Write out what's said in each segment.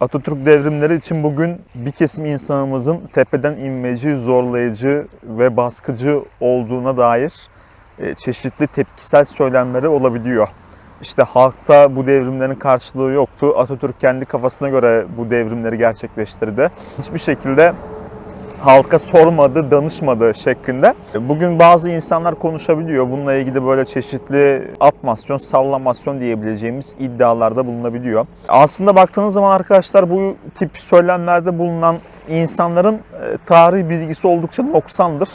Atatürk devrimleri için bugün bir kesim insanımızın tepeden inmeci, zorlayıcı ve baskıcı olduğuna dair e, çeşitli tepkisel söylemleri olabiliyor. İşte halkta bu devrimlerin karşılığı yoktu. Atatürk kendi kafasına göre bu devrimleri gerçekleştirdi. Hiçbir şekilde halka sormadı, danışmadı şeklinde. Bugün bazı insanlar konuşabiliyor. Bununla ilgili böyle çeşitli atmasyon, sallamasyon diyebileceğimiz iddialarda bulunabiliyor. Aslında baktığınız zaman arkadaşlar bu tip söylemlerde bulunan insanların e, tarih bilgisi oldukça noksandır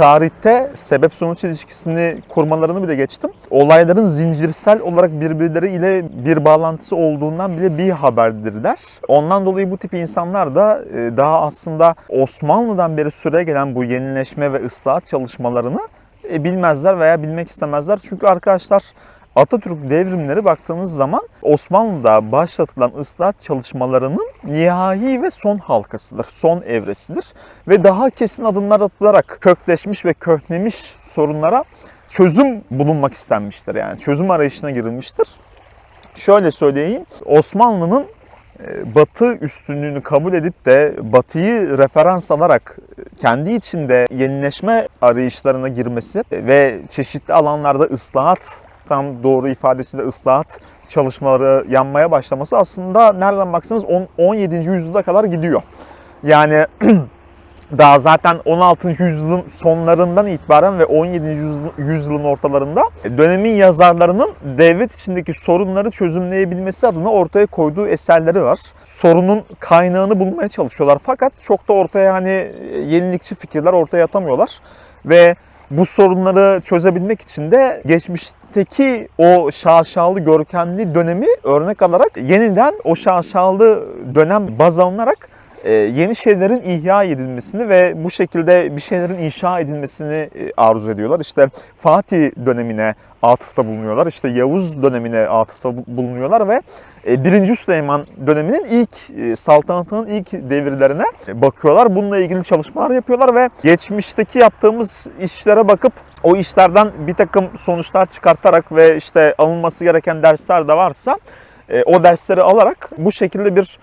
tarihte sebep sonuç ilişkisini kurmalarını bile geçtim. Olayların zincirsel olarak birbirleriyle bir bağlantısı olduğundan bile bir haberdirler. Ondan dolayı bu tip insanlar da e, daha aslında Osmanlı'dan beri süre gelen bu yenileşme ve ıslahat çalışmalarını e, bilmezler veya bilmek istemezler. Çünkü arkadaşlar Atatürk devrimleri baktığınız zaman Osmanlı'da başlatılan ıslahat çalışmalarının nihai ve son halkasıdır, son evresidir. Ve daha kesin adımlar atılarak kökleşmiş ve köklemiş sorunlara çözüm bulunmak istenmiştir. Yani çözüm arayışına girilmiştir. Şöyle söyleyeyim, Osmanlı'nın e, Batı üstünlüğünü kabul edip de Batı'yı referans alarak kendi içinde yenileşme arayışlarına girmesi ve çeşitli alanlarda ıslahat tam doğru ifadesiyle ıslahat çalışmaları yanmaya başlaması aslında nereden baksanız 10, 17. yüzyılda kadar gidiyor. Yani daha zaten 16. yüzyılın sonlarından itibaren ve 17. yüzyılın- yüzyılın ortalarında dönemin yazarlarının devlet içindeki sorunları çözümleyebilmesi adına ortaya koyduğu eserleri var. Sorunun kaynağını bulmaya çalışıyorlar fakat çok da ortaya hani yenilikçi fikirler ortaya atamıyorlar ve bu sorunları çözebilmek için de geçmişteki o şaşalı görkemli dönemi örnek alarak yeniden o şaşalı dönem baz alınarak yeni şeylerin ihya edilmesini ve bu şekilde bir şeylerin inşa edilmesini e, arzu ediyorlar. İşte Fatih dönemine atıfta bulunuyorlar. İşte Yavuz dönemine atıfta bu- bulunuyorlar ve e, 1. Süleyman döneminin ilk e, saltanatının ilk devirlerine bakıyorlar. Bununla ilgili çalışmalar yapıyorlar ve geçmişteki yaptığımız işlere bakıp o işlerden bir takım sonuçlar çıkartarak ve işte alınması gereken dersler de varsa e, o dersleri alarak bu şekilde bir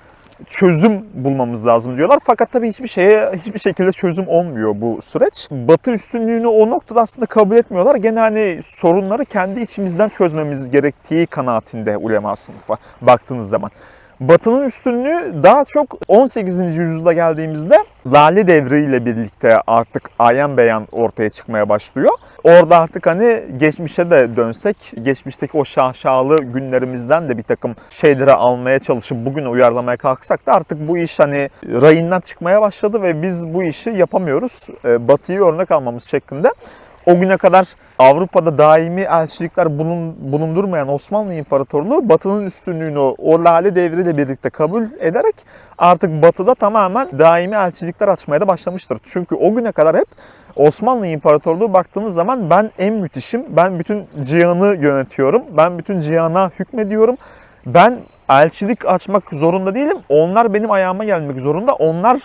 çözüm bulmamız lazım diyorlar. Fakat tabii hiçbir şeye hiçbir şekilde çözüm olmuyor bu süreç. Batı üstünlüğünü o noktada aslında kabul etmiyorlar. Gene hani sorunları kendi içimizden çözmemiz gerektiği kanaatinde ulema sınıfı baktığınız zaman. Batı'nın üstünlüğü daha çok 18. yüzyılda geldiğimizde Lale devriyle birlikte artık ayan beyan ortaya çıkmaya başlıyor. Orada artık hani geçmişe de dönsek, geçmişteki o şaşalı günlerimizden de bir takım şeyleri almaya çalışıp bugüne uyarlamaya kalksak da artık bu iş hani rayından çıkmaya başladı ve biz bu işi yapamıyoruz. Ee, Batı'yı örnek almamız şeklinde. O güne kadar Avrupa'da daimi elçilikler bulun, bulundurmayan Osmanlı İmparatorluğu Batı'nın üstünlüğünü o Lale devriyle birlikte kabul ederek artık Batı'da tamamen daimi elçilikler açmaya da başlamıştır. Çünkü o güne kadar hep Osmanlı İmparatorluğu baktığınız zaman ben en müthişim, ben bütün cihanı yönetiyorum, ben bütün cihana hükmediyorum, ben elçilik açmak zorunda değilim, onlar benim ayağıma gelmek zorunda, onlar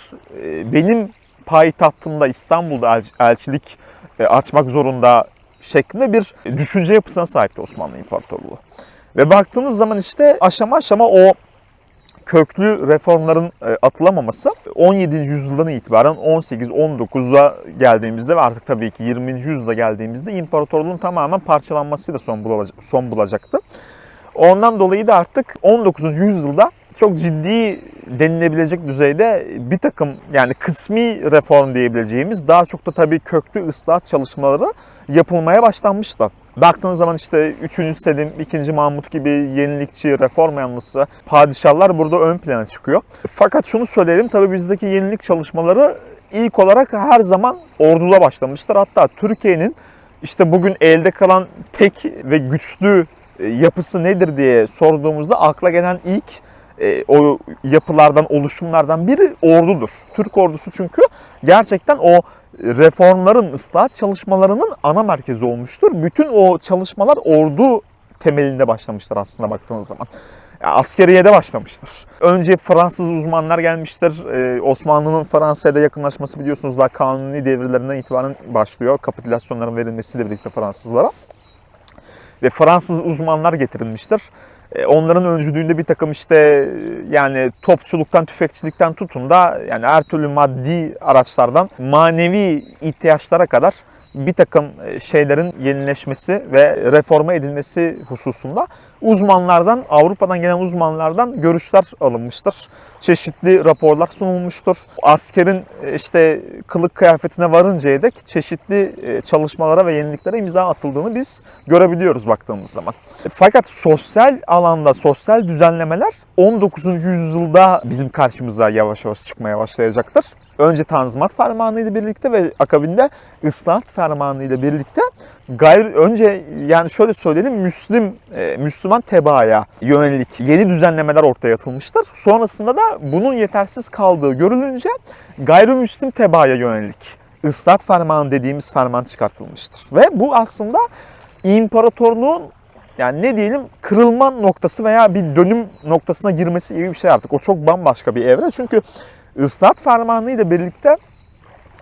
e, benim payitahtımda İstanbul'da el- elçilik açmak zorunda şeklinde bir düşünce yapısına sahipti Osmanlı İmparatorluğu. Ve baktığınız zaman işte aşama aşama o köklü reformların e, atılamaması 17. yüzyıldan itibaren 18-19'a geldiğimizde ve artık tabii ki 20. yüzyılda geldiğimizde imparatorluğun tamamen parçalanmasıyla son, bulacak, son bulacaktı. Ondan dolayı da artık 19. yüzyılda çok ciddi denilebilecek düzeyde bir takım yani kısmi reform diyebileceğimiz daha çok da tabii köklü ıslahat çalışmaları yapılmaya başlanmıştı. Baktığınız zaman işte 3. Selim, 2. Mahmut gibi yenilikçi, reform yanlısı padişahlar burada ön plana çıkıyor. Fakat şunu söyleyelim tabii bizdeki yenilik çalışmaları ilk olarak her zaman orduda başlamıştır. Hatta Türkiye'nin işte bugün elde kalan tek ve güçlü e, yapısı nedir diye sorduğumuzda akla gelen ilk e, o yapılardan, oluşumlardan biri ordudur. Türk ordusu çünkü gerçekten o reformların, ıslahat çalışmalarının ana merkezi olmuştur. Bütün o çalışmalar ordu temelinde başlamıştır aslında baktığınız zaman. Ya, askeriyede başlamıştır. Önce Fransız uzmanlar gelmiştir. Ee, Osmanlı'nın Fransa'ya da yakınlaşması biliyorsunuz daha kanuni devirlerinden itibaren başlıyor. Kapitülasyonların verilmesiyle birlikte Fransızlara. Ve Fransız uzmanlar getirilmiştir. E, Onların öncülüğünde bir takım işte e, yani topçuluktan, tüfekçilikten tutun da yani her türlü maddi araçlardan manevi ihtiyaçlara kadar bir takım e, şeylerin yenileşmesi ve reforma edilmesi hususunda uzmanlardan, Avrupa'dan gelen uzmanlardan görüşler alınmıştır. Çeşitli raporlar sunulmuştur. Askerin e, işte kılık kıyafetine varıncaya dek çeşitli e, çalışmalara ve yeniliklere imza atıldığını biz görebiliyoruz baktığımız zaman. Fakat sosyal alanda sosyal düzenlemeler 19. yüzyılda bizim karşımıza yavaş yavaş çıkmaya başlayacaktır. Önce Tanzimat Fermanı ile birlikte ve akabinde Islahat Fermanı ile birlikte gayri önce yani şöyle söyleyelim Müslim e, Müslüman tebaaya yönelik yeni düzenlemeler ortaya atılmıştır. Sonrasında da bunun yetersiz kaldığı görülünce gayrimüslim tebaaya yönelik Islahat Fermanı dediğimiz ferman çıkartılmıştır. Ve bu aslında imparatorluğun yani ne diyelim kırılma noktası veya bir dönüm noktasına girmesi gibi bir şey artık. O çok bambaşka bir evre. Çünkü Islahat Fermanı ile birlikte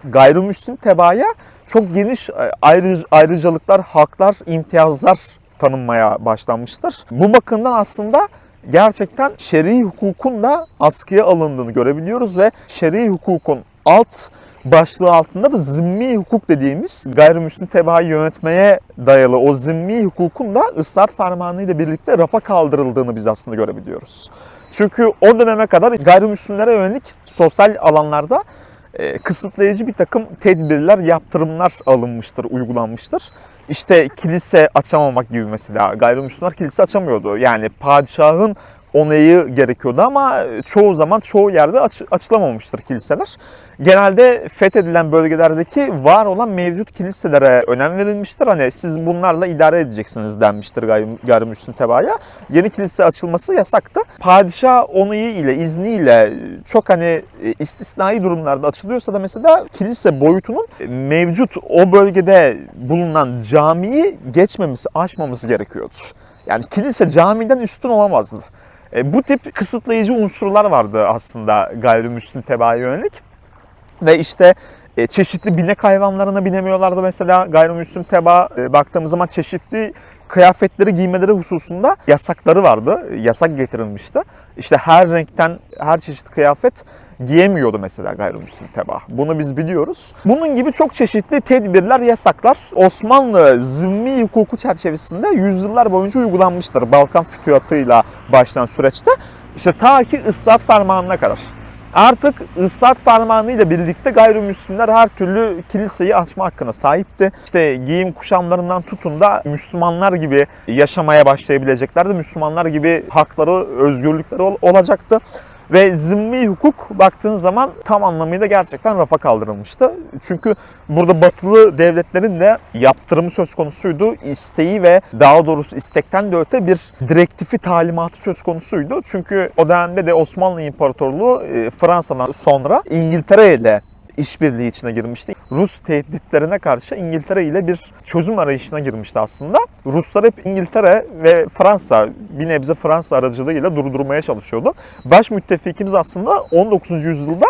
gayrimüslim tebaaya çok geniş e, ayrı, ayrıcalıklar, haklar, imtiyazlar tanınmaya başlanmıştır. Bu bakımdan aslında gerçekten şer'i hukukun da askıya alındığını görebiliyoruz ve şer'i hukukun alt başlığı altında da zimmi hukuk dediğimiz gayrimüslim tebaayı yönetmeye dayalı o zimmi hukukun da ıslahat fermanı ile birlikte rafa kaldırıldığını biz aslında görebiliyoruz. Çünkü o döneme kadar gayrimüslimlere yönelik sosyal alanlarda e, kısıtlayıcı bir takım tedbirler, yaptırımlar alınmıştır, uygulanmıştır. İşte kilise açamamak gibi mesela gayrimüslimler kilise açamıyordu. Yani padişahın onayı gerekiyordu ama çoğu zaman çoğu yerde aç, açılamamıştır kiliseler. Genelde fethedilen bölgelerdeki var olan mevcut kiliselere önem verilmiştir. Hani siz bunlarla idare edeceksiniz denmiştir gayrim, gayrimüslim tebaaya. Yeni kilise açılması yasaktı. Padişah onayı ile, izniyle çok hani e, istisnai durumlarda açılıyorsa da mesela kilise boyutunun mevcut o bölgede bulunan camiyi geçmemesi, aşmamız gerekiyordur. Yani kilise camiden üstün olamazdı. E, bu tip kısıtlayıcı unsurlar vardı aslında gayrimüslim tebaaya yönelik. Ve işte e, çeşitli binek hayvanlarına binemiyorlardı mesela gayrimüslim teba. E, baktığımız zaman çeşitli kıyafetleri giymeleri hususunda yasakları vardı. Yasak getirilmişti. İşte her renkten her çeşit kıyafet giyemiyordu mesela gayrimüslim teba. Bunu biz biliyoruz. Bunun gibi çok çeşitli tedbirler, yasaklar Osmanlı zimmi hukuku çerçevesinde yüzyıllar boyunca uygulanmıştır. Balkan fütühatıyla başlayan süreçte. İşte ta ki ıslahat fermanına kadar. Artık ıslahat fermanı ile birlikte gayrimüslimler her türlü kiliseyi açma hakkına sahipti. İşte giyim kuşamlarından tutun da Müslümanlar gibi yaşamaya başlayabileceklerdi. Müslümanlar gibi hakları, özgürlükleri ol- olacaktı. Ve zimmi hukuk baktığınız zaman tam anlamıyla gerçekten rafa kaldırılmıştı. Çünkü burada batılı devletlerin de yaptırımı söz konusuydu. İsteği ve daha doğrusu istekten de öte bir direktifi talimatı söz konusuydu. Çünkü o dönemde de Osmanlı İmparatorluğu e, Fransa'dan sonra İngiltere ile işbirliği içine girmişti. Rus tehditlerine karşı İngiltere ile bir çözüm arayışına girmişti aslında. Ruslar hep İngiltere ve Fransa, bir nebze Fransa aracılığıyla durdurmaya çalışıyordu. Baş müttefikimiz aslında 19. yüzyılda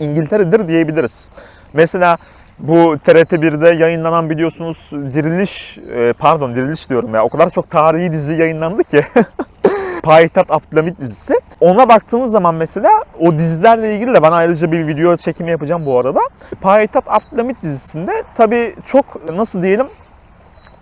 İngiltere'dir diyebiliriz. Mesela bu TRT1'de yayınlanan biliyorsunuz Diriliş, e, pardon Diriliş diyorum ya o kadar çok tarihi dizi yayınlandı ki. Payitaht Abdülhamit dizisi. Ona baktığımız zaman mesela o dizilerle ilgili de ben ayrıca bir video çekimi yapacağım bu arada. Payitaht Abdülhamit dizisinde tabii çok nasıl diyelim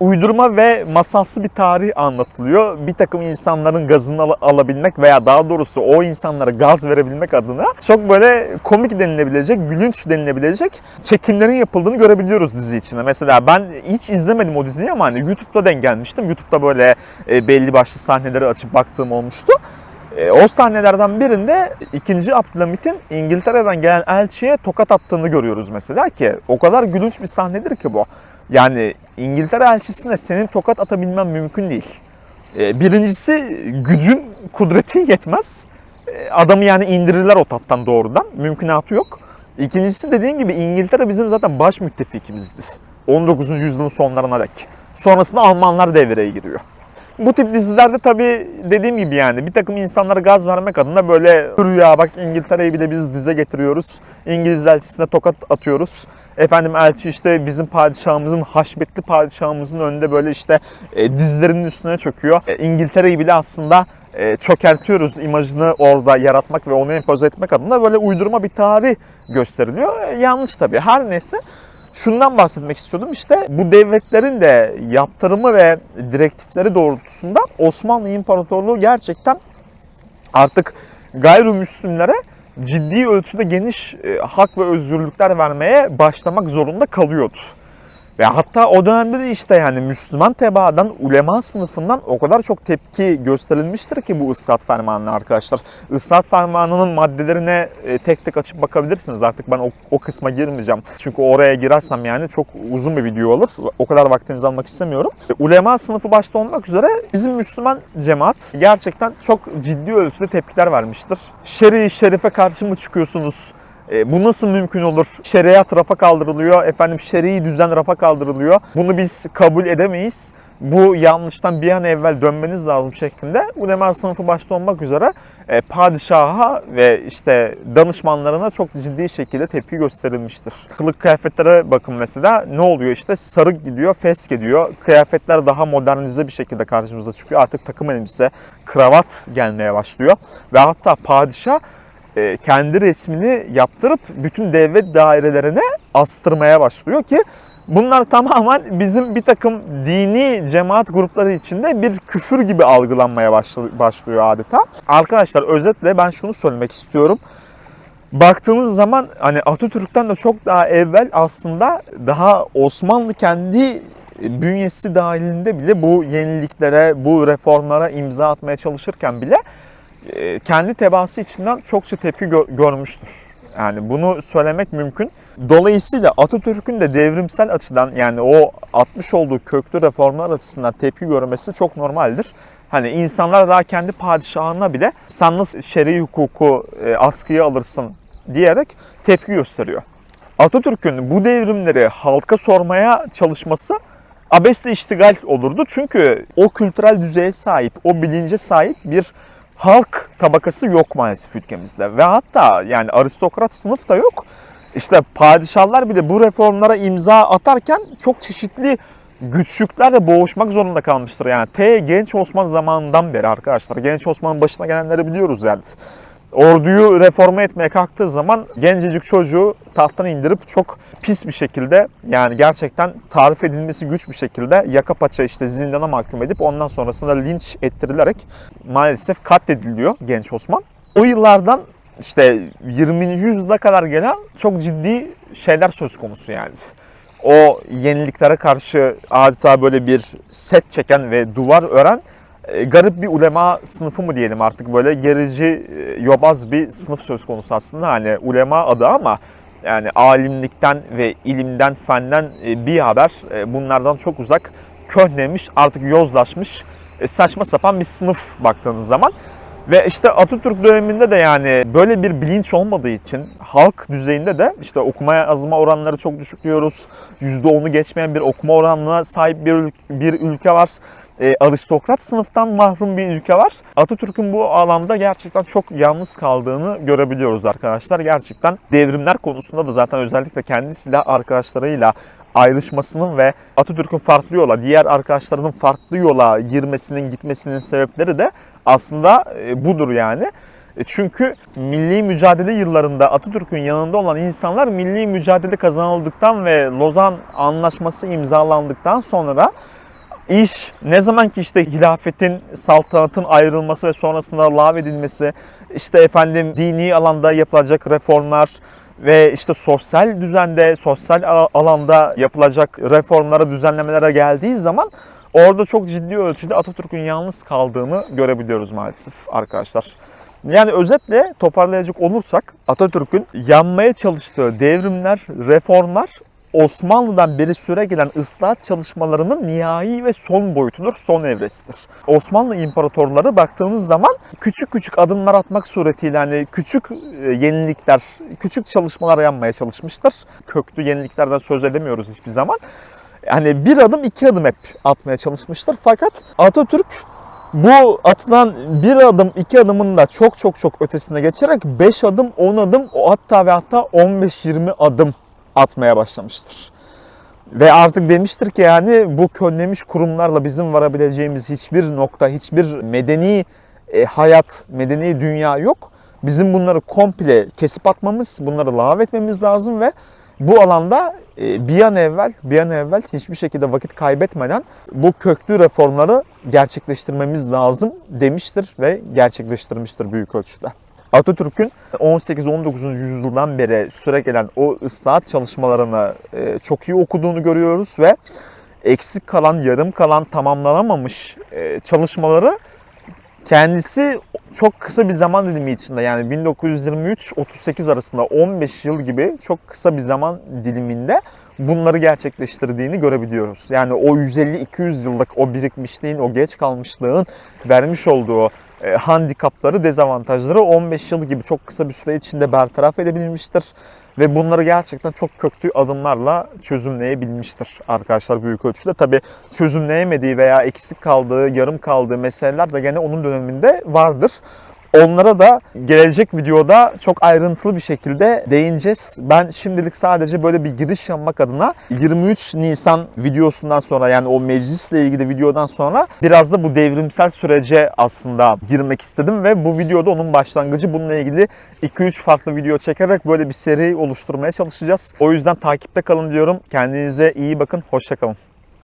uydurma ve masalsı bir tarih anlatılıyor. Bir takım insanların gazını al- alabilmek veya daha doğrusu o insanlara gaz verebilmek adına çok böyle komik denilebilecek, gülünç denilebilecek çekimlerin yapıldığını görebiliyoruz dizi içinde. Mesela ben hiç izlemedim o diziyi ama hani YouTube'da denk gelmiştim. YouTube'da böyle e, belli başlı sahneleri açıp baktığım olmuştu. E, o sahnelerden birinde 2. Abdülhamit'in İngiltere'den gelen elçiye tokat attığını görüyoruz mesela ki o kadar gülünç bir sahnedir ki bu. Yani İngiltere elçisine senin tokat atabilmen mümkün değil. E, Birincisi gücün, kudretin yetmez. E, Adamı yani indirirler o tattan doğrudan. Mümkünatı yok. İkincisi dediğim gibi İngiltere bizim zaten baş müttefikimizdi. 19. yüzyılın sonlarına dek. Sonrasında Almanlar devreye giriyor. Bu tip dizilerde tabii dediğim gibi yani bir takım insanlara gaz vermek adına böyle rüya bak İngiltere'yi bile biz dize getiriyoruz. İngiliz elçisine tokat atıyoruz. Efendim elçi işte bizim padişahımızın, haşmetli padişahımızın önünde böyle işte e, dizlerinin üstüne çöküyor. E, İngiltere'yi bile aslında e, çökertiyoruz imajını orada yaratmak ve onu empoze etmek adına böyle uydurma bir tarih gösteriliyor. E, yanlış tabii. Her neyse şundan bahsetmek istiyordum. İşte bu devletlerin de yaptırımı ve direktifleri doğrultusunda Osmanlı İmparatorluğu gerçekten artık gayrimüslimlere ciddi ölçüde geniş e, hak ve özgürlükler vermeye başlamak zorunda kalıyordu. Ve hatta o dönemde de işte yani Müslüman tebaadan ulema sınıfından o kadar çok tepki gösterilmiştir ki bu ıslahat fermanına arkadaşlar. Islahat fermanının maddelerine e, tek tek açıp bakabilirsiniz. Artık ben o, o kısma girmeyeceğim. Çünkü oraya girersem yani çok uzun bir video olur. O kadar vaktinizi almak istemiyorum. E, Ulema sınıfı başta olmak üzere bizim Müslüman cemaat gerçekten çok ciddi ölçüde tepkiler vermiştir. Şer'i şerife karşı mı çıkıyorsunuz? E, bu nasıl mümkün olur? Şeriat rafa kaldırılıyor, efendim şer'i düzen rafa kaldırılıyor. Bunu biz kabul edemeyiz. Bu yanlıştan bir an evvel dönmeniz lazım şeklinde ulema sınıfı başta olmak üzere e, padişaha ve işte danışmanlarına çok ciddi şekilde tepki gösterilmiştir. Kılık kıyafetlere bakın mesela ne oluyor işte sarık gidiyor, fesk gidiyor. Kıyafetler daha modernize bir şekilde karşımıza çıkıyor. Artık takım elbise, kravat gelmeye başlıyor. Ve hatta padişah e, kendi resmini yaptırıp bütün devlet dairelerine astırmaya başlıyor ki bunlar tamamen bizim bir takım dini cemaat grupları içinde bir küfür gibi algılanmaya başlıyor adeta. Arkadaşlar özetle ben şunu söylemek istiyorum. Baktığınız zaman hani Atatürk'ten de çok daha evvel aslında daha Osmanlı kendi bünyesi dahilinde bile bu yeniliklere, bu reformlara imza atmaya çalışırken bile kendi tebaası içinden çokça tepki gö- görmüştür. Yani bunu söylemek mümkün. Dolayısıyla Atatürk'ün de devrimsel açıdan yani o atmış olduğu köklü reformlar açısından tepki görmesi çok normaldir. Hani insanlar daha kendi padişahına bile sen nasıl şer'i hukuku e, askıya alırsın diyerek tepki gösteriyor. Atatürk'ün bu devrimleri halka sormaya çalışması abesle iştigal olurdu. Çünkü o kültürel düzeye sahip, o bilince sahip bir halk tabakası yok maalesef ülkemizde. Ve hatta yani aristokrat sınıf da yok. İşte padişahlar bile bu reformlara imza atarken çok çeşitli güçlüklerle boğuşmak zorunda kalmıştır. Yani T Genç Osman zamanından beri arkadaşlar. Genç Osman'ın başına gelenleri biliyoruz yani. Orduyu reforme etmeye kalktığı zaman gencecik çocuğu tahttan indirip çok pis bir şekilde yani gerçekten tarif edilmesi güç bir şekilde yaka paça işte zindana mahkum edip ondan sonrasında linç ettirilerek maalesef katlediliyor genç Osman. O yıllardan işte 20. yüzyıla kadar gelen çok ciddi şeyler söz konusu yani. O yeniliklere karşı adeta böyle bir set çeken ve duvar ören garip bir ulema sınıfı mı diyelim artık böyle gerici, e, yobaz bir sınıf söz konusu aslında. Hani ulema adı ama yani alimlikten ve ilimden, fenden e, bir haber bunlardan çok uzak, köhnemiş, artık yozlaşmış, saçma sapan bir sınıf baktığınız zaman. Ve işte Atatürk döneminde de yani böyle bir bilinç olmadığı için halk düzeyinde de işte okuma yazma oranları çok düşük diyoruz. %10'u geçmeyen bir okuma oranına sahip bir, ülke, bir ülke var. E, aristokrat sınıftan mahrum bir ülke var. Atatürk'ün bu alanda gerçekten çok yalnız kaldığını görebiliyoruz arkadaşlar. Gerçekten devrimler konusunda da zaten özellikle kendi silah arkadaşlarıyla ayrışmasının ve Atatürk'ün farklı yola, diğer arkadaşlarının farklı yola girmesinin, gitmesinin sebepleri de aslında e, budur yani. E, çünkü milli mücadele yıllarında Atatürk'ün yanında olan insanlar milli mücadele kazanıldıktan ve Lozan Anlaşması imzalandıktan sonra iş ne zaman ki işte hilafetin, saltanatın ayrılması ve sonrasında lağvedilmesi, işte efendim dini alanda yapılacak reformlar, ve işte sosyal düzende, sosyal alanda yapılacak reformlara, düzenlemelere geldiği zaman orada çok ciddi ölçüde Atatürk'ün yalnız kaldığını görebiliyoruz maalesef arkadaşlar. Yani özetle toparlayacak olursak Atatürk'ün yanmaya çalıştığı devrimler, reformlar Osmanlı'dan beri süre gelen ıslahat çalışmalarının nihai ve son boyutudur, son evresidir. Osmanlı imparatorları baktığımız zaman küçük küçük adımlar atmak suretiyle hani küçük e, yenilikler, küçük çalışmalar yapmaya çalışmıştır. Köklü yeniliklerden söz edemiyoruz hiçbir zaman. Yani bir adım iki adım hep atmaya çalışmıştır. Fakat Atatürk bu atılan bir adım iki adımın da çok çok çok ötesine geçerek 5 adım 10 adım o hatta ve hatta 15-20 adım atmaya başlamıştır. Ve artık demiştir ki yani bu könlemiş kurumlarla bizim varabileceğimiz hiçbir nokta, hiçbir medeni e, hayat, medeni dünya yok. Bizim bunları komple kesip atmamız, bunları lağv etmemiz lazım ve bu alanda e, bir an evvel, bir an evvel hiçbir şekilde vakit kaybetmeden bu köklü reformları gerçekleştirmemiz lazım demiştir ve gerçekleştirmiştir büyük ölçüde. Atatürk'ün 18-19. yüzyıldan beri süre gelen o ıslahat çalışmalarını e, çok iyi okuduğunu görüyoruz ve eksik kalan, yarım kalan, tamamlanamamış e, çalışmaları kendisi çok kısa bir zaman dilimi içinde yani 1923-38 arasında 15 yıl gibi çok kısa bir zaman diliminde bunları gerçekleştirdiğini görebiliyoruz. Yani o 150-200 yıllık o birikmişliğin, o geç kalmışlığın vermiş olduğu e, handikapları, dezavantajları 15 yıl gibi çok kısa bir süre içinde bertaraf edebilmiştir. Ve bunları gerçekten çok köklü adımlarla çözümleyebilmiştir arkadaşlar büyük ölçüde. Tabi çözümleyemediği veya eksik kaldığı, yarım kaldığı meseleler de gene onun döneminde vardır. Onlara da gelecek videoda çok ayrıntılı bir şekilde değineceğiz. Ben şimdilik sadece böyle bir giriş yapmak adına 23 Nisan videosundan sonra yani o meclisle ilgili videodan sonra biraz da bu devrimsel sürece aslında girmek istedim ve bu videoda onun başlangıcı bununla ilgili 2-3 farklı video çekerek böyle bir seri oluşturmaya çalışacağız. O yüzden takipte kalın diyorum. Kendinize iyi bakın. Hoşçakalın.